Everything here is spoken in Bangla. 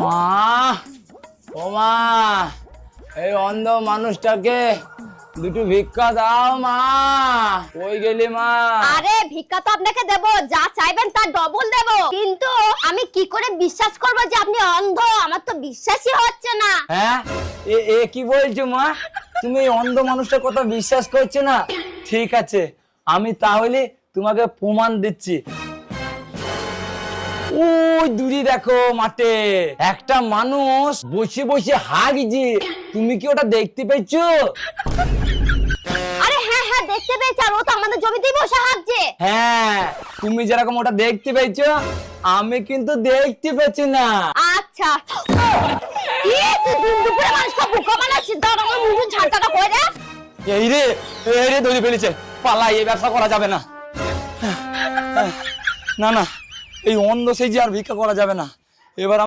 মা ও মা এই অন্ধ মানুষটাকে দুটো ভিক্ষা দাও মা। কই গেলি মা? আরে ভিক্ষা তো আপনাকে দেব যা চাইবেন তার ডবল দেব। কিন্তু আমি কি করে বিশ্বাস করব যে আপনি অন্ধ? আমার তো বিশ্বাসই হচ্ছে না। হ্যাঁ? এ এ কি বলছো মা? তুমি এই অন্ধ মানুষটার কথা বিশ্বাস করছ না? ঠিক আছে আমি তাহলে তোমাকে প্রমাণ দিচ্ছি। ওই দূরে দেখো মাঠে একটা মানুষ বসে বসে হাগছে। তুমি কি ওটা দেখতে পেয়েছ? আরে হ্যাঁ হ্যাঁ দেখতে পেয়েছি আর ও তো আমাদের জমিতেই বসে হাঁকছে হ্যাঁ তুমি যেরকম ওটা দেখতে পেয়েছ আমি কিন্তু দেখতে পেয়েছি না। আচ্ছা। কি তুই দিন দুপুরে মানুষকে বোকা বানাচ্ছিস দাঁড়া আমার মুখে ঝাঁটাটা করে দে। এই রে এই রে ধরে ফেলেছে। পালাই এই ব্যবসা করা যাবে না। না না। এই অন্ধ সেই যে আর ভিক্ষা করা যাবে না। এবার